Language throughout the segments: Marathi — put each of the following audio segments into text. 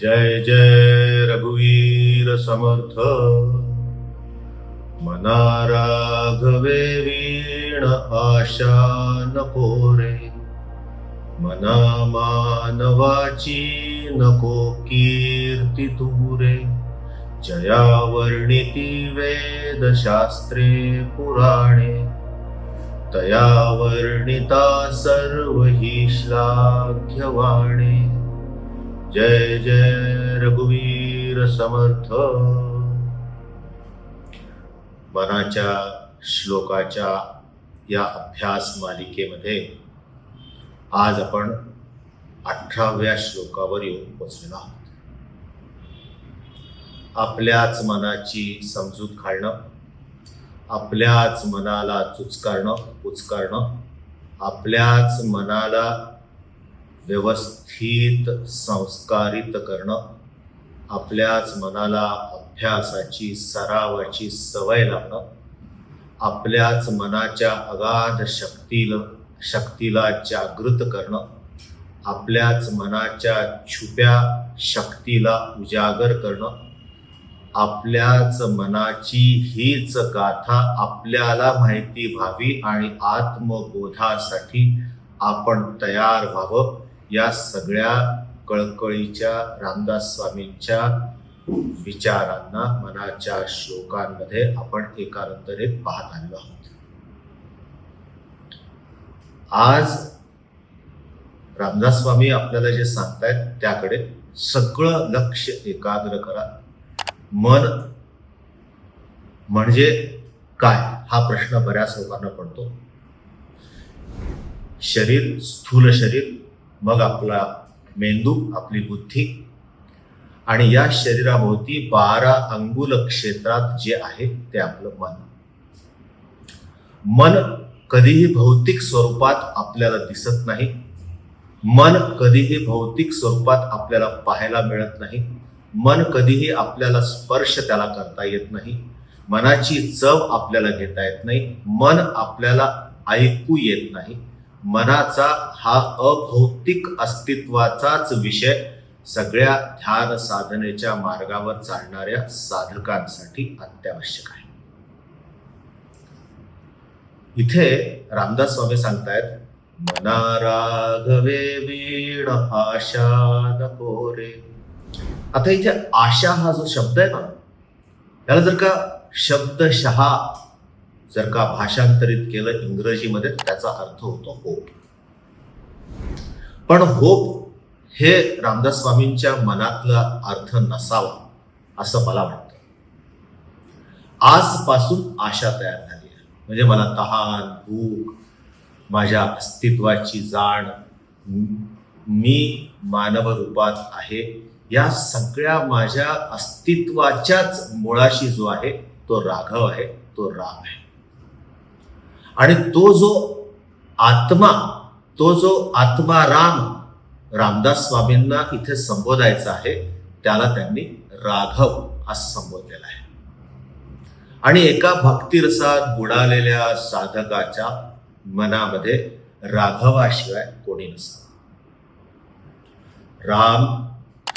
जय जय रघुवीर समर्थ। मना राघवे वीण आशा नको रे। मना मानवाची नको कीर्ती तुरे जया वर्णिती वेदशास्त्रे पुराणे। तया वर्णिता सर्व ही श्लाघ्यवाणे। जय जय रघुवीर समर्थ. मनाच्या श्लोकाच्या या अभ्यास मालिकेमध्ये आज आपण अठराव्या श्लोकावर येऊन पोचलेलो आहोत. आपल्याच मनाची समजूत घालणं आपल्याच मनाला चुचकारणं पुचकारणं आपल्याच मनाला व्यवस्थित संस्कारित करणं आपल्याच मनाला अभ्यासाची सरावाची सवय लावणं आपल्याच मनाच्या अगाध शक्तीला शक्तीला जागृत करणं आपल्याच मनाच्या छुप्या शक्तीला उजागर करणं आपल्याच मनाची हीच गाथा आपल्याला माहिती व्हावी आणि आत्मबोधासाठी आपण तयार व्हावं. या सगळ्या कळकळीच्या रामदास स्वामींच्या विचारांना मनाच्या श्लोकांमध्ये आपण एकानंतरीत पाहत आलेलो आहोत. आज रामदास स्वामी आपल्याला जे सांगतायत त्याकडे सगळं लक्ष एकाग्र करा. मन म्हणजे काय? हा प्रश्न बऱ्याच लोकांना पडतो. शरीर स्थूल शरीर मग आपला मेंदू आपली बुद्धी आणि या शरीराभोवती बारा अंगुल क्षेत्रात जे आहे ते आपलं मन. मन कधीही भौतिक स्वरूपात आपल्याला दिसत नाही. मन कधीही भौतिक स्वरूपात आपल्याला पाहायला मिळत नाही. मन कधीही आपल्याला स्पर्श त्याला करता येत नाही. मनाची चव आपल्याला घेता येत नाही. मन आपल्याला ऐकू येत नाही. मनाचा हा अभौतिक अस्तित्वाचाच विषय सगळ्या ध्यान साधनेच्या मार्गावर चालणाऱ्या साधकांसाठी अत्यावश्यक आहे. इथे रामदास स्वामी सांगतायत मना राघवे वीण आशा नको रे आता इथे आशा हा जो शब्द आहे ना त्याला जर का शब्दशहा जर का भाषांतरित केलं इंग्रजीमध्ये त्याचा अर्थ होतो होप. पण होप हे रामदास स्वामींच्या मनातला अर्थ नसावा असं मला वाटतं. आजपासून आशा तयार झाली आहे. म्हणजे मला तहान भूक माझ्या अस्तित्वाची जाण मी मानव रूपात आहे या सगळ्या माझ्या अस्तित्वाच्याच मुळाशी जो आहे तो राघव आहे तो राम आहे. आणि तो जो आत्मा तो जो आत्मा राम रामदास स्वामींना इथे संबोधायचा आहे त्याला त्यांनी राघव असं संबोधलेलं आहे. आणि एका भक्तिरसात बुडालेल्या साधकाच्या मनामध्ये राघवाशिवाय कोणी नसावं राम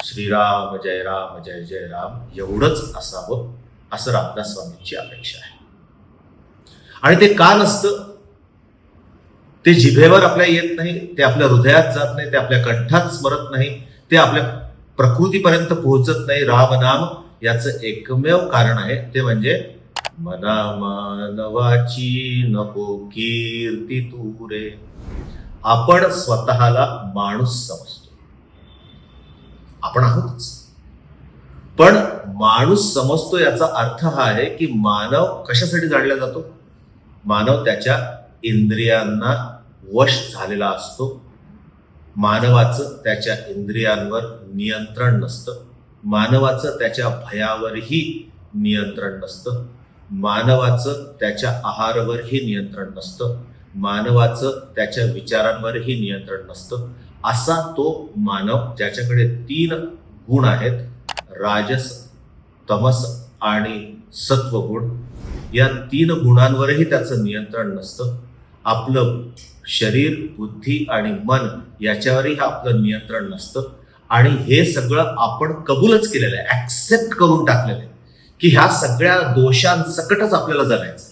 श्रीराम जय राम जय जय राम एवढंच असावं असं रामदास स्वामींची अपेक्षा आहे. आणि ते का नसतं? ते जिभेवर आपल्या येत नाही ते आपल्या हृदयात जात नाही ते आपल्या कंठात स्मरत नाही ते आपल्या प्रकृतीपर्यंत पोहोचत नाही. राम नाम याचं एकमेव कारण आहे. ते म्हणजे मना मानवाची नको कीर्ती तू रे. आपण स्वतःला माणूस समजतो. आपण आहोतच. पण माणूस समजतो याचा अर्थ हा आहे की मानव कशासाठी जाणला जातो? मानव त्याच्या इंद्रियांना वश झालेला असतो. मानवाचं त्याच्या इंद्रियांवर नियंत्रण नसतं. मानवाचं त्याच्या भयावरही नियंत्रण नसतं. मानवाचं त्याच्या आहारावरही नियंत्रण नसतं. मानवाचं त्याच्या विचारांवरही नियंत्रण नसतं. असा तो मानव ज्याच्याकडे तीन गुण आहेत राजस तमस आणि सत्वगुण. या तीन गुणांवरही त्याचं नियंत्रण नसतं. आपलं शरीर बुद्धी आणि मन याच्यावरही आपलं नियंत्रण नसतं. आणि हे सगळं आपण कबूलच केलेलं आहे ऍक्सेप्ट करून टाकलेलं आहे की ह्या सगळ्या दोषांसकटच आपल्याला जगायचं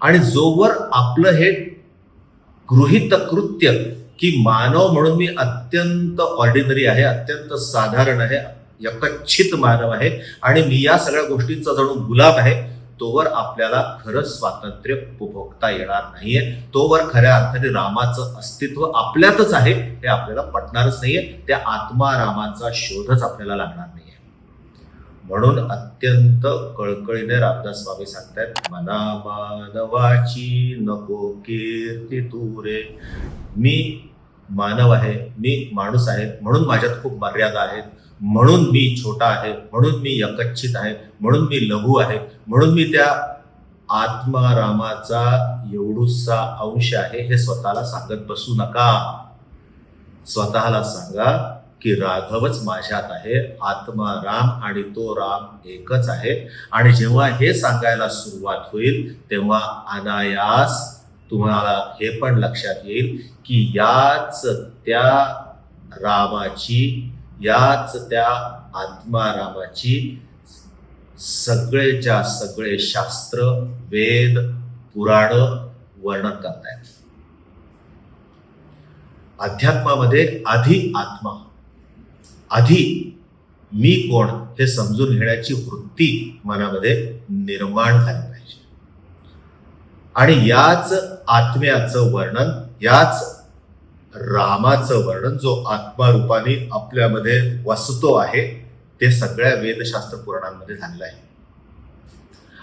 आणि जोवर आपलं हे गृहित कृत्य की मानव म्हणून मी अत्यंत ऑर्डिनरी आहे अत्यंत साधारण आहे यकच्छित मानव आहे आणि मी या सगळ्या गोष्टींचा जणू गुलाब आहे तोवर आपल्याला खरं स्वातंत्र्य उपभोगता येणार नाहीये. तोवर खऱ्या अर्थाने रामाचं अस्तित्व आपल्यातच आहे हे आपल्याला पटणारच नाहीये. त्या आत्मा रामाचा शोधच आपल्याला लागणार नाहीये. म्हणून अत्यंत कळकळीने रामदास स्वामी सांगतायत मना मानवाची नको कीर्ती तू रे. मी मानव आहे मी माणूस आहे म्हणून माझ्यात खूप मर्यादा आहेत. म्हणून मी छोटा आहे म्हणून मी यकच्छित आहे म्हणून मी लघु आहे म्हणून मी त्या आत्मारामाचा एवढूसा अंश आहे हे स्वतःला सांगत बसू नका. स्वतःला सांगा की राघवच माझ्यात आहे आत्मा राम आणि तो राम एकच आहे आणि जेव्हा हे सांगायला सुरुवात होईल तेव्हा अनायास तुम्हाला हे पण लक्षात येईल की याच त्या रामाची याच त्या आत्मारामाची सगळेच्या सगळे शास्त्र वेद पुराण वर्णन करतायत. अध्यात्मामध्ये आधी आत्मा. आधी मी कोण हे समजून घेण्याची वृत्ती मनामध्ये निर्माण झाली पाहिजे. आणि याच आत्म्याचं वर्णन याच रामाचं वर्णन जो आत्मारूपाने आपल्यामध्ये वसतो आहे ते सगळ्या वेदशास्त्र पुराणांमध्ये झालेलं आहे.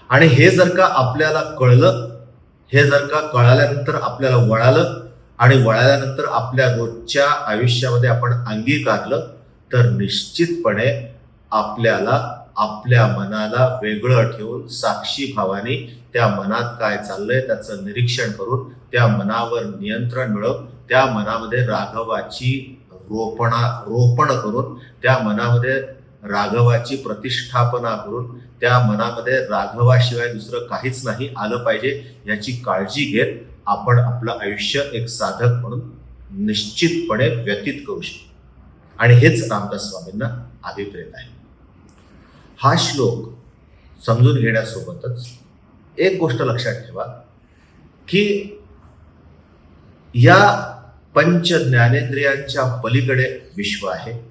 आणि हे जर का आपल्याला कळलं हे जर का कळाल्यानंतर आपल्याला वळालं आणि वळाल्यानंतर आपल्या रोजच्या आयुष्यामध्ये आपण अंगीकारलं तर निश्चितपणे आपल्याला आपल्या मनाला वेगळं ठेवून साक्षी भावाने त्या मनात काय चाललंय त्याचं निरीक्षण करून त्या मनावर नियंत्रण मिळवून त्या मनामध्ये राघवाची रोपणा रोपण करून त्या मनामध्ये राघवाची प्रतिष्ठापना करून त्या मनामध्ये राघवाशिवाय दुसरं काहीच नाही आलं पाहिजे याची काळजी घेत आपण आपलं आयुष्य एक साधक म्हणून निश्चितपणे व्यतीत करू शकतो. आणि हेच रामदास स्वामींना अभिप्रेत आहे. हा श्लोक समजून घेण्यासोबतच एक गोष्ट लक्षात ठेवा की या पंच ज्ञानेंद्रियांच्या पलीकडे विश्व आहे.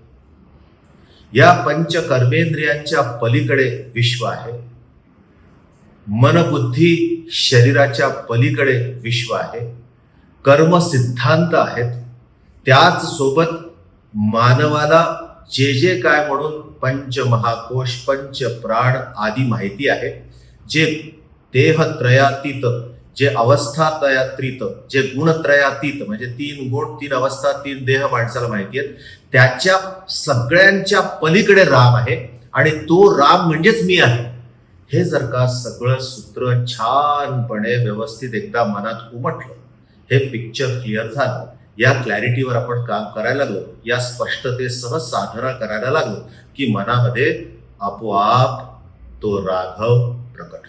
या पंच कर्मेंद्रियांच्या पलीकडे विश्व आहे. मनबुद्धी शरीराच्या पलीकडे विश्व आहे. कर्म सिद्धांत आहेत. त्याच सोबत मानवाला जे जे काय म्हणून पंच महाकोश पंच प्राण आदी माहिती आहे जे देहत्रयातीत जे अवस्थात्रयातीत जे गुणत्रयातीत म्हणजे तीन गुण तीन अवस्था तीन देह माणसाला माहिती आहेत त्याच्या सगळ्यांच्या पलीकडे राम आहे आणि तो राम म्हणजेच मी आहे. हे जर का सगळं सूत्र छानपणे व्यवस्थित एकदा मनात उमटलं हे पिक्चर क्लिअर झालं या क्लॅरिटीवर आपण काम करायला लागलो या स्पष्टतेसह साधना करायला लागलो की मनामध्ये आपोआप तो राघव प्रकट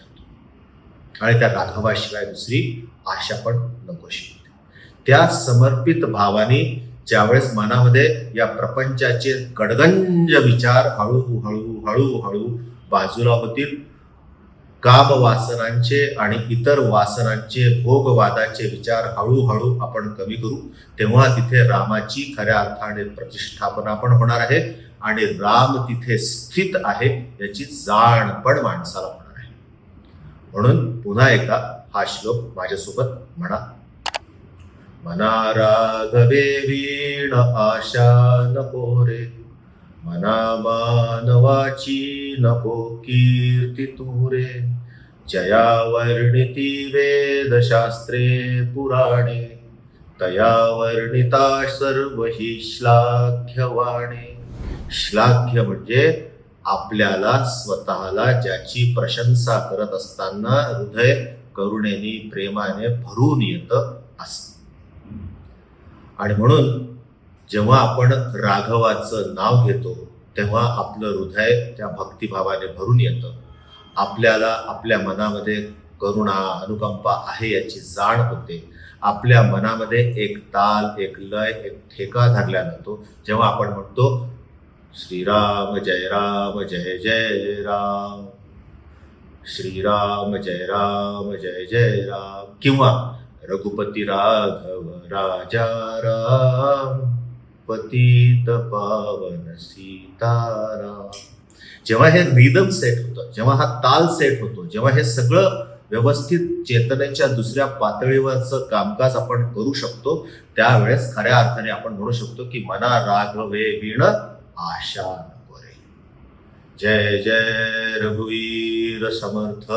आणि त्या राघवाशिवाय दुसरी आशा पण नकोशी. त्या समर्पित भावाने ज्यावेळेस मनामध्ये या प्रपंचाचे कडगंज विचार हळूहळू हळूहळू बाजूला होतील काम वासनांचे आणि इतर वासनांचे भोगवादाचे विचार हळूहळू आपण कमी करू तेव्हा तिथे रामाची खऱ्या अर्थाने प्रतिष्ठापना पण होणार आहे आणि राम तिथे स्थित आहे याची जाण पण माणसाला म्हणून पुन्हा एकदा हा श्लोक माझ्यासोबत म्हणा. मना राघवे वीण आशा नको रे. मना मानवाची नको कीर्ती तुरे जया वर्णिती वेदशास्त्रे पुराणे. तया वर्णिता सर्व ही श्लाघ्यवाणे. श्लाघ्य म्हणजे आपल्याला स्वतःला ज्याची प्रशंसा करत असताना हृदय करुणेने प्रेमाने भरून येतं असं. आणि म्हणून जेव्हा आपण राघवाचं नाव घेतो तेव्हा आपलं हृदय त्या भक्तिभावाने भरून येतं. आपल्याला आपल्या मनामध्ये करुणा अनुकंपा आहे याची जाण होते. आपल्या मनामध्ये एक ताल एक लय एक ठेका धरला जातो. जेव्हा आपण म्हणतो श्रीराम जय राम जय जय राम। श्रीराम जय राम जय जय राम। किंवा रघुपती राघव राजा राम पतित पावन सीताराम। जेव्हा हे रिदम सेट होतं जेव्हा हा ताल सेट होतो जेव्हा हे सगळं व्यवस्थित चेतनेच्या दुसऱ्या पातळीवरचं कामकाज आपण करू शकतो त्यावेळेस खऱ्या अर्थाने आपण म्हणू शकतो की मना राघवे विण आशा नको रे जय जय रघुवीर समर्थ।